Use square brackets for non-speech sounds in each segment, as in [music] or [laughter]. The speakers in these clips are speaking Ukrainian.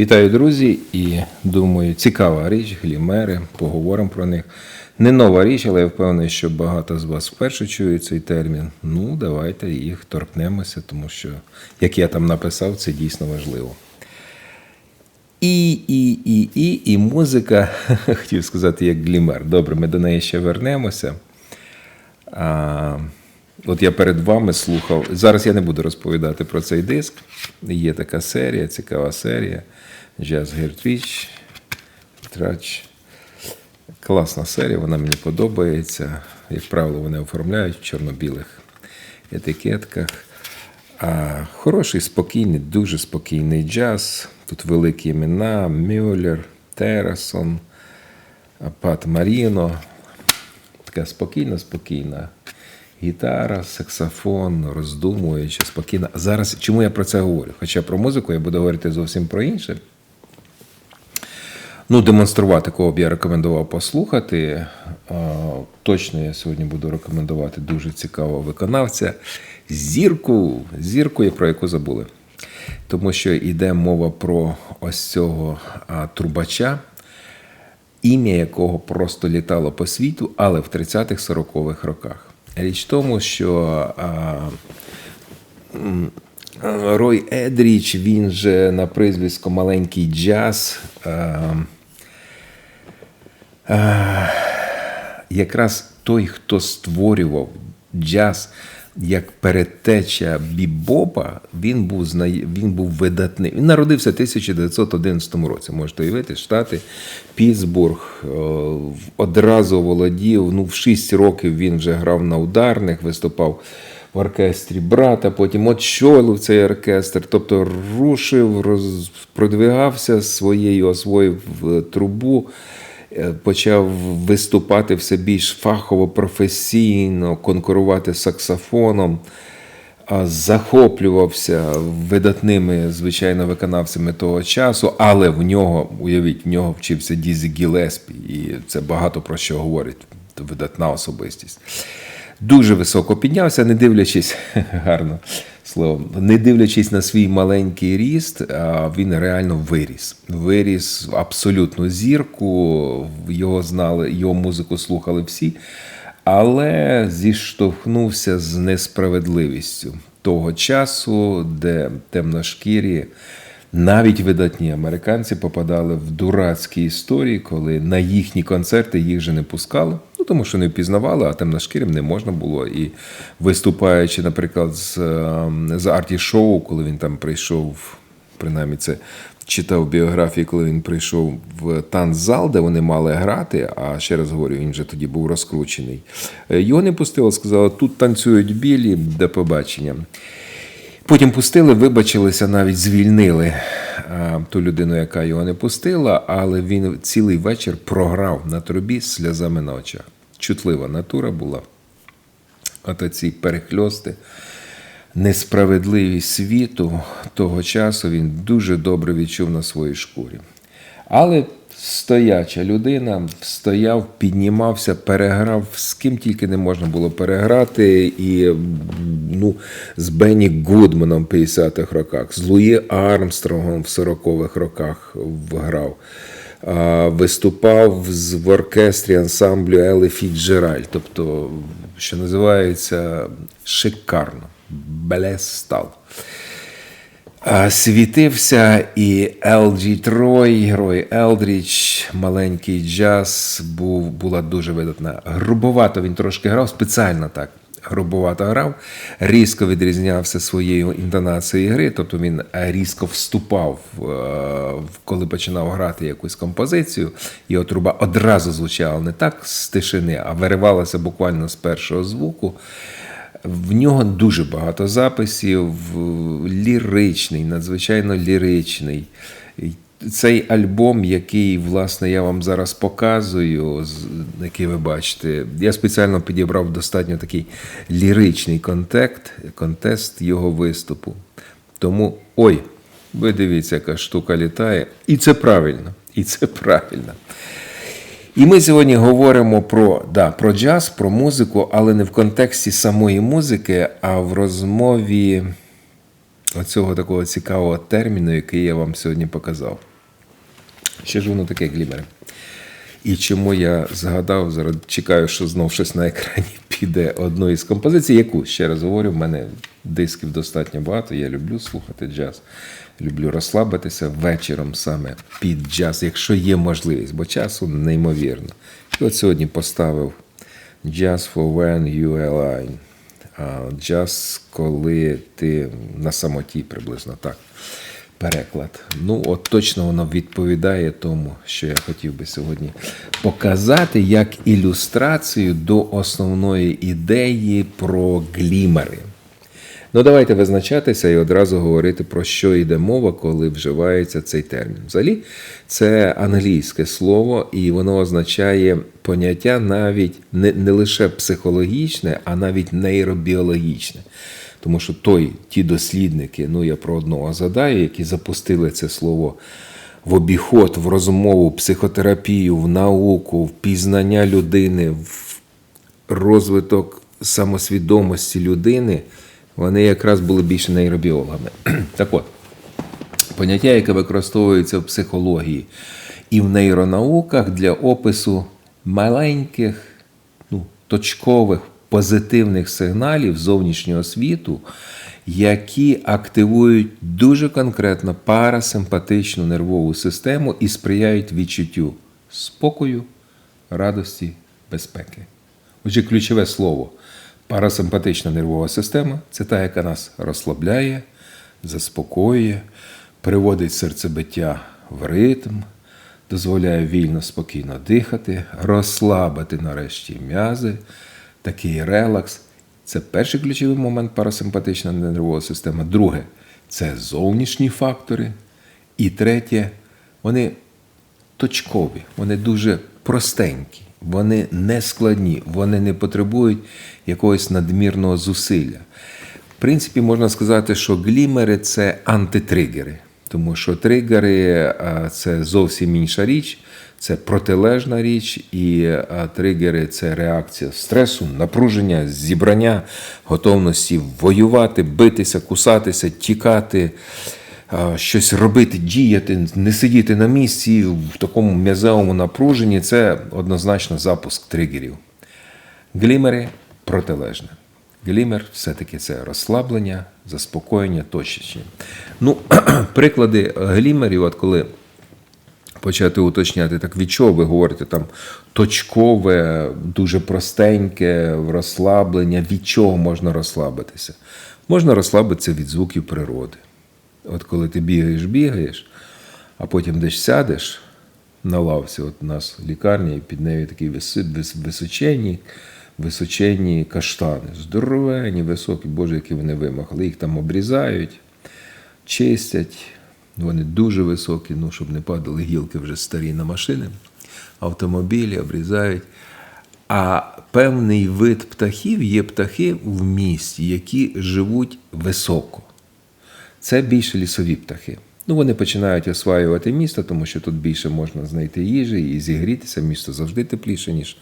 Вітаю, друзі, і думаю, цікава річ, глімери, поговоримо про них. Не нова річ, але я впевнений, що багато з вас вперше чують цей термін. Ну, давайте їх торкнемося, тому що, як я там написав, це дійсно важливо. І, і, і, і, і музика, [laughs] хотів сказати, як глімер. Добре, ми до неї ще вернемося. А, от я перед вами слухав. Зараз я не буду розповідати про цей диск. Є така серія, цікава серія. Jazz Гертріч. Трач. Класна серія, вона мені подобається. Як правило, вони оформляють в чорно-білих етикетках. А хороший, спокійний, дуже спокійний джаз. Тут великі імена: Мюллер, Терасон, Пат Маріно. Така спокійна, спокійна. Гітара, саксофон, роздумуючи, спокійно. Зараз чому я про це говорю? Хоча про музику я буду говорити зовсім про інше. Ну, демонструвати, кого б я рекомендував послухати. Точно я сьогодні буду рекомендувати дуже цікавого виконавця. Зірку, зірку, про яку забули. Тому що йде мова про ось цього трубача, ім'я якого просто літало по світу, але в 30-х 40-х роках. Річ в тому, що а, Рой Едріч, він же на прізвисько маленький джаз. А, а, якраз той, хто створював джаз як передтеча бібопа, він був він був видатним. Він народився в 1911 році. Можете уявити, штати Пітсбург е, одразу володів. Ну, в 6 років він вже грав на ударних, виступав в оркестрі брата, потім очолив цей оркестр, тобто рушив, роз, продвигався своєю, освоїв е, трубу почав виступати все більш фахово, професійно, конкурувати з саксофоном, захоплювався видатними, звичайно, виконавцями того часу, але в нього, уявіть, в нього вчився Дізі Гілеспі, і це багато про що говорить. Видатна особистість. Дуже високо піднявся, не дивлячись [laughs] гарно слово, не дивлячись на свій маленький ріст, він реально виріс. Виріс абсолютну зірку. Його знали, його музику слухали всі, але зіштовхнувся з несправедливістю того часу, де темношкірі. Навіть видатні американці попадали в дурацькі історії, коли на їхні концерти їх же не пускали, ну тому що не впізнавали, а темношкірим не можна було. І виступаючи, наприклад, з, ем, з Арті Шоу, коли він там прийшов, принаймні це читав біографії, коли він прийшов в танцзал, де вони мали грати. А ще раз говорю, він вже тоді був розкручений. Е, Його не пустили, сказали, тут танцюють білі, до побачення. Потім пустили, вибачилися, навіть звільнили а, ту людину, яка його не пустила, але він цілий вечір програв на трубі сльозами на очах. Чутлива натура була. От ці перехльости, несправедливість світу того часу він дуже добре відчув на своїй шкурі. Але стояча людина стояв, піднімався, переграв, з ким тільки не можна було переграти. І ну, з Бенні Гудманом в 50-х роках, з Луї Армстронгом в 40-х роках грав. Виступав в оркестрі ансамблю Елли Фіджераль, тобто, що називається шикарно, блестав. А, Світився і Елджі Трой, герой Елдріч, маленький джаз, був, була дуже видатна. Грубовато він трошки грав, спеціально так. грубовато грав, різко відрізнявся своєю інтонацією гри, тобто він різко вступав, е, коли починав грати якусь композицію, його труба одразу звучала не так з тишини, а виривалася буквально з першого звуку. В нього дуже багато записів, ліричний, надзвичайно ліричний. Цей альбом, який, власне, я вам зараз показую, який ви бачите, я спеціально підібрав достатньо такий ліричний контекст, контест його виступу. Тому, ой, ви дивіться, яка штука літає. І це правильно. І це правильно. І ми сьогодні говоримо про, да, про джаз, про музику, але не в контексті самої музики, а в розмові оцього такого цікавого терміну, який я вам сьогодні показав. Що ж воно таке глімери? І чому я згадав, зараз чекаю, що знов щось на екрані [laughs] піде одну із композицій, яку, ще раз говорю, в мене дисків достатньо багато, я люблю слухати джаз, люблю розслабитися вечором саме під джаз, якщо є можливість, бо часу неймовірно. І от сьогодні поставив Jazz for when you are alone. Коли ти на самоті, приблизно так переклад. Ну, от точно воно відповідає тому, що я хотів би сьогодні показати як ілюстрацію до основної ідеї про глімери. Ну, давайте визначатися і одразу говорити, про що йде мова, коли вживається цей термін. Взагалі, це англійське слово, і воно означає поняття навіть не, не лише психологічне, а навіть нейробіологічне. Тому що той, ті дослідники, ну я про одного згадаю, які запустили це слово в обіход, в розмову, в психотерапію, в науку, в пізнання людини, в розвиток самосвідомості людини, вони якраз були більше нейробіологами. [clears throat] Так от, поняття, яке використовується в психології і в нейронауках для опису маленьких, ну, точкових позитивних сигналів зовнішнього світу, які активують дуже конкретно парасимпатичну нервову систему і сприяють відчуттю спокою, радості, безпеки. Отже, ключове слово парасимпатична нервова система це та, яка нас розслабляє, заспокоює, приводить серцебиття в ритм, дозволяє вільно, спокійно дихати, розслабити нарешті м'язи, такий релакс. Це перший ключовий момент парасимпатична нервова система. Друге це зовнішні фактори. І третє, вони точкові, вони дуже простенькі, вони не складні, вони не потребують якогось надмірного зусилля. В принципі, можна сказати, що глімери це антитригери, тому що тригери це зовсім інша річ, це протилежна річ, і тригери це реакція стресу, напруження, зібрання, готовності воювати, битися, кусатися, тікати щось робити, діяти, не сидіти на місці в такому м'язевому напруженні це однозначно запуск тригерів. Глімери протилежне. Глімер все-таки це розслаблення, заспокоєння, точечні. Ну, [clears throat] приклади глімерів, от коли почати уточняти, так від чого ви говорите там точкове, дуже простеньке розслаблення, від чого можна розслабитися? Можна розслабитися від звуків природи. От коли ти бігаєш, бігаєш, а потім десь сядеш на лавці, от у нас лікарня, і під нею такі виси- вис- височенні, височенні каштани, здоровені, високі, боже, які вони вимахали. Їх там обрізають, чистять. Вони дуже високі, ну, щоб не падали гілки вже старі на машини, автомобілі обрізають. А певний вид птахів є птахи в місті, які живуть високо. Це більше лісові птахи. Ну, вони починають осваювати місто, тому що тут більше можна знайти їжі і зігрітися. Місто завжди тепліше, ніж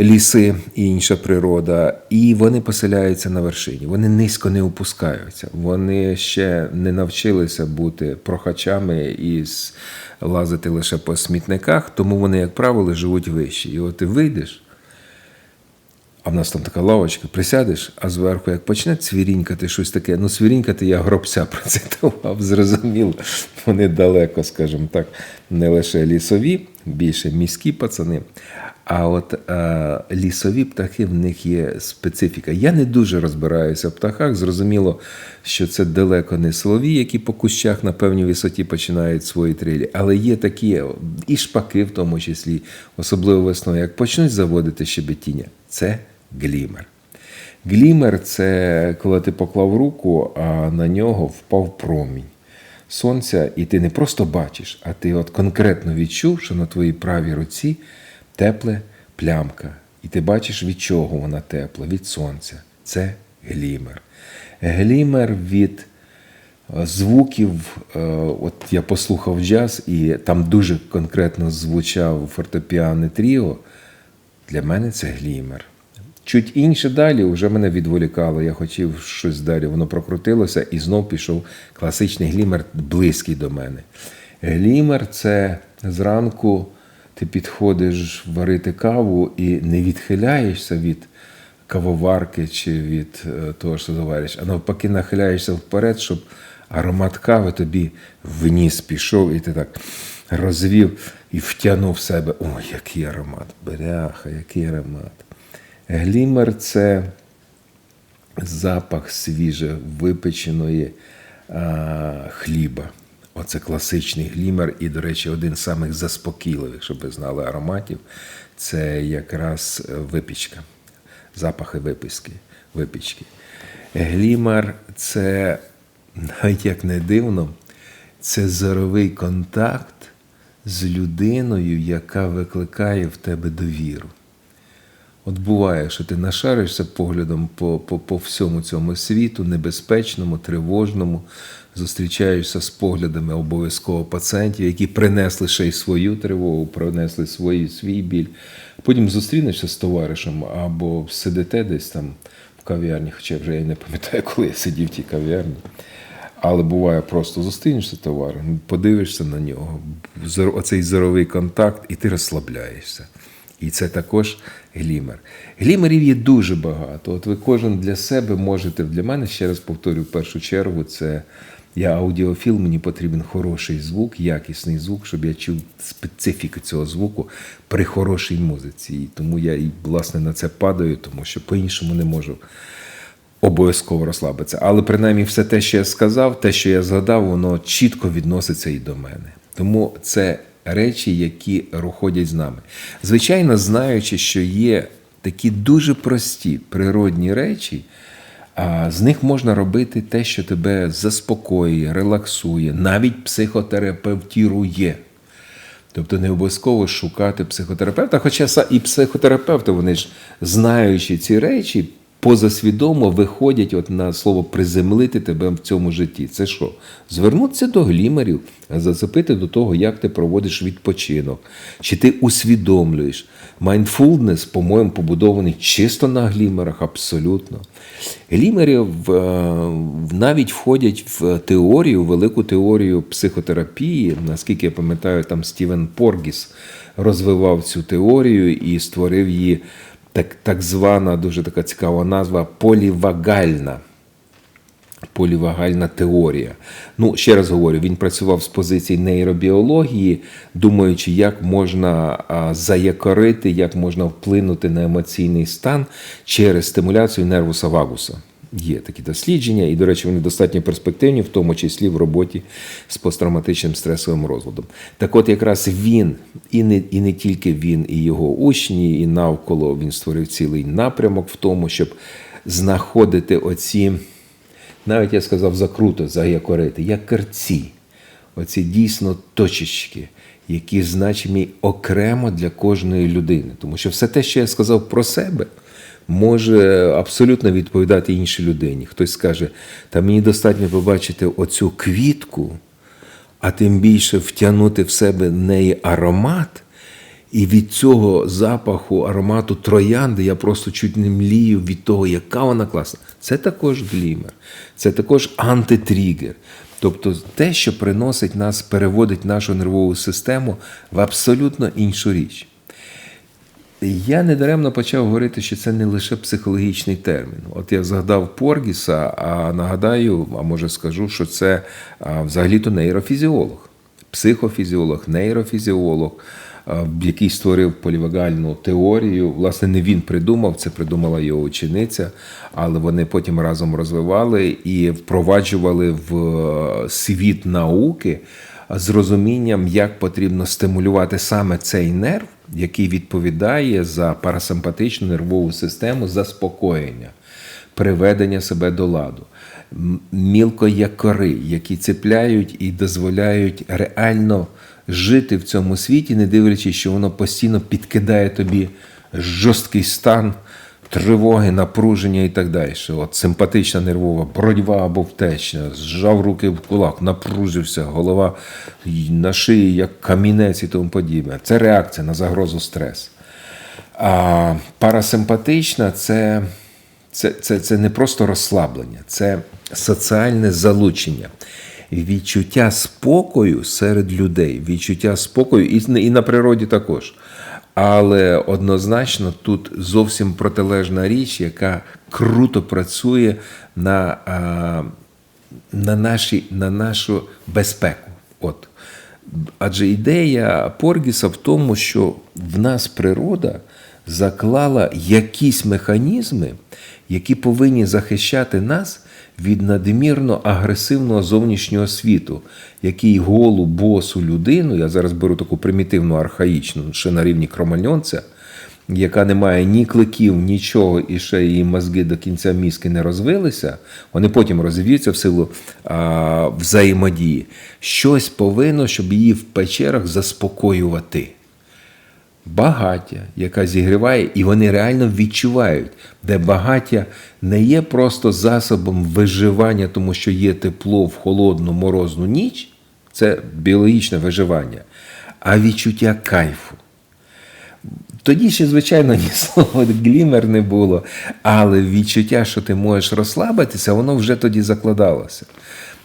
ліси і інша природа. І вони поселяються на вершині. Вони низько не опускаються. Вони ще не навчилися бути прохачами і лазити лише по смітниках, тому вони, як правило, живуть вище. І от ти вийдеш. А в нас там така лавочка, присядеш, а зверху, як почне цвірінькати щось таке, ну цвірінькати я гробця [laughs] процитував, зрозуміло. Вони далеко, скажімо так, не лише лісові, більше міські пацани. А от е, лісові птахи в них є специфіка. Я не дуже розбираюся в птахах. Зрозуміло, що це далеко не солові, які по кущах на певній висоті починають свої трилі. Але є такі і шпаки, в тому числі, особливо весною, як почнуть заводити щебетіння, це глімер. Глімер це коли ти поклав руку, а на нього впав промінь сонця, і ти не просто бачиш, а ти от конкретно відчув, що на твоїй правій руці тепла плямка. І ти бачиш, від чого вона тепла, від сонця. Це глімер. Глімер від е, звуків. е, От я послухав джаз, і там дуже конкретно звучав фортепіане тріо. Для мене це глімер. Чуть інше далі вже мене відволікало. Я хотів щось далі. Воно прокрутилося і знов пішов класичний глімер, близький до мене. Глімер це зранку ти підходиш варити каву і не відхиляєшся від кавоварки чи від е, того, що завариш, а навпаки, нахиляєшся вперед, щоб аромат кави тобі в ніс пішов, і ти так розвів і втягнув в себе. Ой, який аромат! Бляха, який аромат. Глімер це запах свіже випеченої а, хліба. Оце класичний глімер, і, до речі, один з самих заспокійливих, щоб ви знали ароматів, це якраз випічка, запахи виписки, випічки. Глімер це, навіть як не дивно, це зоровий контакт з людиною, яка викликає в тебе довіру. От буває, що ти нашаришся поглядом по, по, по всьому цьому світу, небезпечному, тривожному, зустрічаєшся з поглядами обов'язково пацієнтів, які принесли ще й свою тривогу, принесли свої, свій біль. Потім зустрінешся з товаришем або сидите десь там в кав'ярні, хоча вже я не пам'ятаю, [laughs] коли я сидів в тій кав'ярні. Але буває просто зустрінешся товаром, подивишся на нього, оцей зоровий контакт, і ти розслабляєшся. І це також глімер. Глімерів є дуже багато. От ви кожен для себе можете, для мене, ще раз повторю, в першу чергу, це я аудіофіл, мені потрібен хороший звук, якісний звук, щоб я чув специфіку цього звуку при хорошій музиці. І тому я і власне на це падаю, тому що по-іншому не можу обов'язково розслабитися. Але принаймні все те, що я сказав, те, що я згадав, воно чітко відноситься і до мене. Тому це речі, які руходять з нами. Звичайно, знаючи, що є такі дуже прості природні речі, з них можна робити те, що тебе заспокоює, релаксує, навіть психотерапевтірує. Тобто не обов'язково шукати психотерапевта, хоча і психотерапевти, вони ж знаючи ці речі, позасвідомо виходять от на слово приземлити тебе в цьому житті. Це що? Звернутися до глімерів, зацепити до того, як ти проводиш відпочинок, чи ти усвідомлюєш. Майндфулнес, по-моєму, побудований чисто на глімерах, абсолютно. Глімери е, навіть входять в теорію, велику теорію психотерапії. Наскільки я пам'ятаю, там Стівен Поргіс розвивав цю теорію і створив її так, так звана, дуже така цікава назва полівагальна. Полівагальна теорія. Ну, ще раз говорю, він працював з позиції нейробіології, думаючи, як можна заякорити, як можна вплинути на емоційний стан через стимуляцію нервуса вагуса. Є такі дослідження, і, до речі, вони достатньо перспективні, в тому числі в роботі з посттравматичним стресовим розладом. Так от якраз він, і не, і не тільки він, і його учні, і навколо він створив цілий напрямок в тому, щоб знаходити оці навіть я сказав закруто, заякорити, як керці. Оці дійсно точечки, які значимі окремо для кожної людини. Тому що все те, що я сказав про себе, може абсолютно відповідати іншій людині. Хтось скаже, та мені достатньо побачити оцю квітку, а тим більше втягнути в себе неї аромат. І від цього запаху аромату троянди я просто чуть не млію від того, яка вона класна. Це також глімер, це також антитригер. Тобто те, що приносить нас, переводить нашу нервову систему в абсолютно іншу річ. Я недаремно почав говорити, що це не лише психологічний термін. От я згадав Поргіса, а нагадаю, а може скажу, що це взагалі-то нейрофізіолог, психофізіолог, нейрофізіолог. який створив полівагальну теорію. Власне, не він придумав, це придумала його учениця, але вони потім разом розвивали і впроваджували в е, світ науки з розумінням, як потрібно стимулювати саме цей нерв, який відповідає за парасимпатичну нервову систему заспокоєння, приведення себе до ладу. Мілкоякори, які цепляють і дозволяють реально жити в цьому світі, не дивлячись, що воно постійно підкидає тобі жорсткий стан тривоги, напруження і так далі. От симпатична нервова боротьба або втечна, зжав руки в кулак, напружився, голова на шиї, як камінець і тому подібне. Це реакція на загрозу стрес. А парасимпатична це, це, це, це не просто розслаблення, це соціальне залучення. Відчуття спокою серед людей, відчуття спокою і, і на природі також. Але однозначно тут зовсім протилежна річ, яка круто працює на, на, наші, на нашу безпеку. От. Адже ідея Поргіса в тому, що в нас природа заклала якісь механізми, які повинні захищати нас від надмірно агресивного зовнішнього світу, який голу, босу людину, я зараз беру таку примітивну архаїчну, ще на рівні кромальонця, яка не має ні кликів, нічого, і ще її мозги до кінця мізки не розвилися, вони потім розвіються в силу а, взаємодії. Щось повинно, щоб її в печерах заспокоювати. Багаття, яка зігріває, і вони реально відчувають, де багаття не є просто засобом виживання, тому що є тепло в холодну морозну ніч, це біологічне виживання, а відчуття кайфу. Тоді ще, звичайно, ні [laughs] слова глімер не було, але відчуття, що ти можеш розслабитися, воно вже тоді закладалося.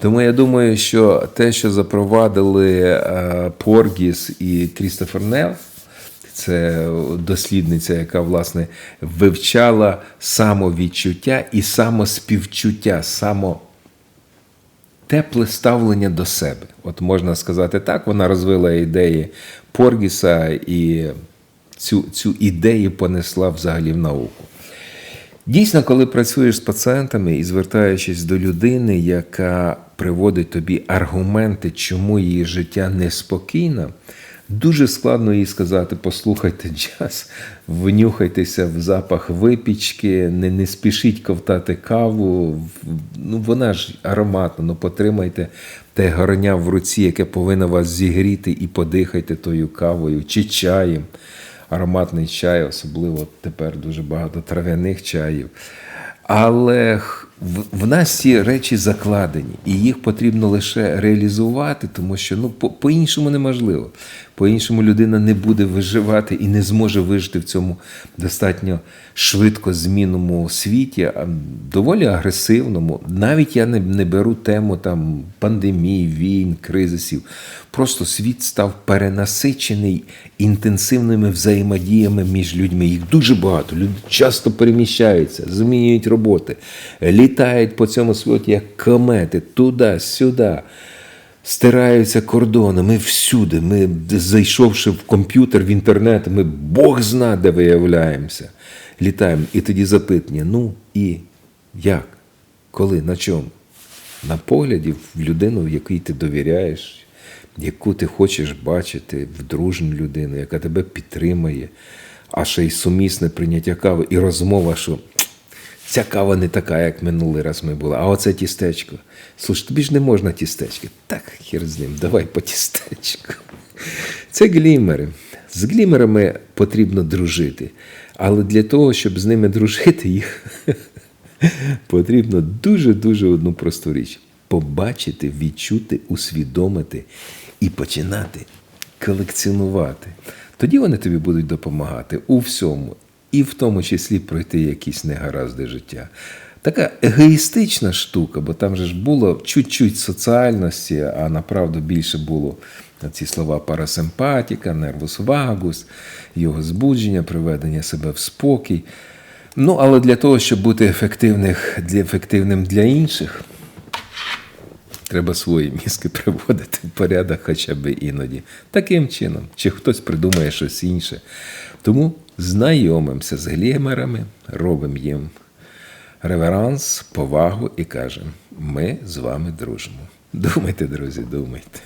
Тому я думаю, що те, що запровадили е, Поргіс і Крістофер Нел, це дослідниця, яка власне вивчала самовідчуття і самоспівчуття, само тепле ставлення до себе. От можна сказати так, вона розвила ідеї Поргіса і цю, цю ідею понесла взагалі в науку. Дійсно, коли працюєш з пацієнтами і звертаючись до людини, яка приводить тобі аргументи, чому її життя неспокійне, дуже складно їй сказати: послухайте джаз, внюхайтеся в запах випічки, не, не спішіть ковтати каву. Ну, вона ж ароматна, ну потримайте те горня в руці, яке повинно вас зігріти, і подихайте тою кавою чи чаєм ароматний чай, особливо тепер дуже багато трав'яних чаїв. Але в, нас ці речі закладені, і їх потрібно лише реалізувати, тому що ну, по- по-іншому неможливо. По-іншому людина не буде виживати і не зможе вижити в цьому достатньо швидко змінному світі, доволі агресивному. Навіть я не, не беру тему там пандемій, війн, кризисів. Просто світ став перенасичений інтенсивними взаємодіями між людьми. Їх дуже багато. Люди часто переміщаються, змінюють роботи, літають по цьому світі як комети, туди, сюди. Стираються кордони, ми всюди. Ми, зайшовши в комп'ютер, в інтернет, ми Бог зна, де виявляємося. Літаємо. І тоді запитання: ну і як? Коли? На чому? На погляді в людину, в якій ти довіряєш, яку ти хочеш бачити, в дружну людину, яка тебе підтримує, а ще й сумісне прийняття кави і розмова, що ця кава не така, як минулий раз ми були, а оце тістечко. Слушай, тобі ж не можна тістечки. Так, хір з ним, давай по тістечку. Це глімери. З глімерами потрібно дружити. Але для того, щоб з ними дружити, їх [laughs] потрібно дуже-дуже одну просту річ: побачити, відчути, усвідомити і починати колекціонувати. Тоді вони тобі будуть допомагати у всьому, і в тому числі пройти якісь негаразди життя. Така егоїстична штука, бо там же ж було чуть-чуть соціальності, а направду більше було ці слова парасимпатіка, нервус вагус, його збудження, приведення себе в спокій. Ну, але для того, щоб бути ефективним для інших, Треба свої мізки приводити в порядок хоча б іноді. Таким чином, чи хтось придумає щось інше. Тому знайомимося з глімерами, робимо їм реверанс, повагу і кажемо: ми з вами дружимо. Думайте, друзі, думайте.